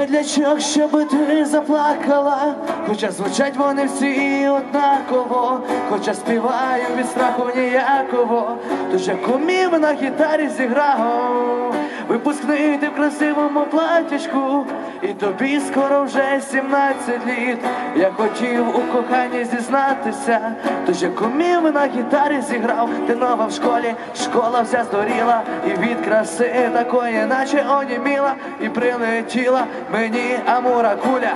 Медлячок, щоб ти заплакала, хоча звучать вони всі однаково, хоча співаю від страху ніякого, тож я кумів на гітарі зіграв, випускний ти в красивому платічку, і тобі скоро вже 17 літ. Я хотів у коханні зізнатися, тож як умів на гітарі зіграв, ти нова в школі, школа вся здоріла, і від краси такої, наче оніміла, і прилетіла мені амура куля.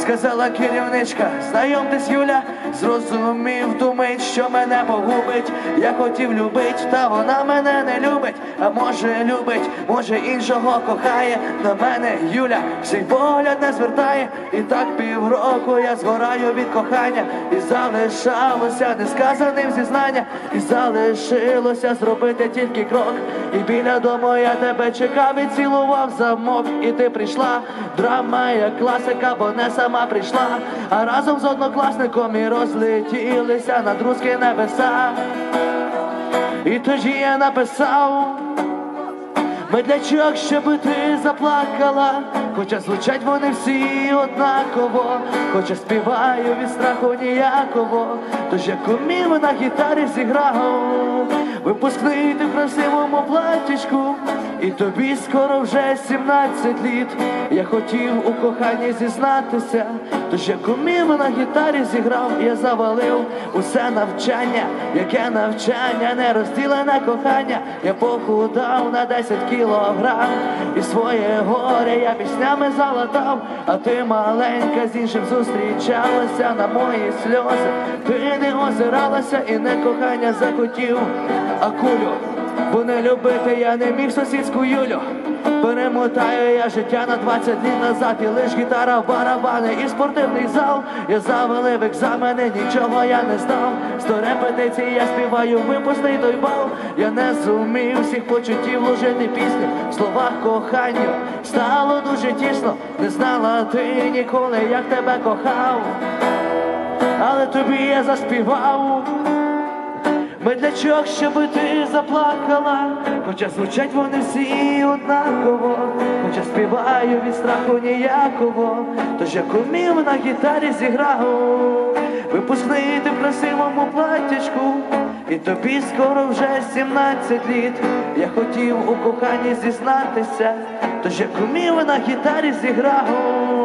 Сказала керівничка, знайомтесь, Юля, зрозумів, думить, що мене погубить. Я хотів любить, та вона мене не любить. А може любить, може іншого кохає. На мене Юля свій погляд не звертає. І так півроку я згораю від кохання, і залишалося несказаним зізнання, і залишилося зробити тільки крок. І біля дому я тебе чекав і цілував замок. І ти прийшла, драма як класика, бо не сама прийшла. А разом з однокласником і розлетілися над руські небеса. І тоді я написав. Медлячок, щоб ти заплакала, хоча звучать вони всі однаково, хоча співаю від страху ніякого, тож я кумів на гітарі зіграв, випускний ти в красивому платічку, і тобі скоро вже 17 літ. Я хотів у коханні зізнатися, тож я кумів на гітарі зіграв, я завалив усе навчання, яке навчання, не розділене кохання, я похудав на 10 кілограм, і своє горе я піснями залатав, а ти маленька з іншим зустрічалася на мої сльози. Ти не озиралася і не кохання захотів, а кулю. Бо не любити я не міг сусідську Юлю. Перемотаю я життя на 20 літ назад, і лиш гітара, барабани і спортивний зал. Я завалив екзамени, нічого я не знав. Сто репетицій я співаю, випусти той бал. Я не зумів всіх почуттів вложити пісні. В словах коханню стало дуже тісно. Не знала ти ніколи, як тебе кохав, але тобі я заспівав. Медлячок, щоб ти заплакала, хоча звучать вони всі однаково, хоча співаю від страху ніякого, тож я кумів на гітарі зіграв, випускний ти в красивому платячку, і тобі скоро вже 17 літ. Я хотів у коханні зізнатися, тож я кумів на гітарі зіграв.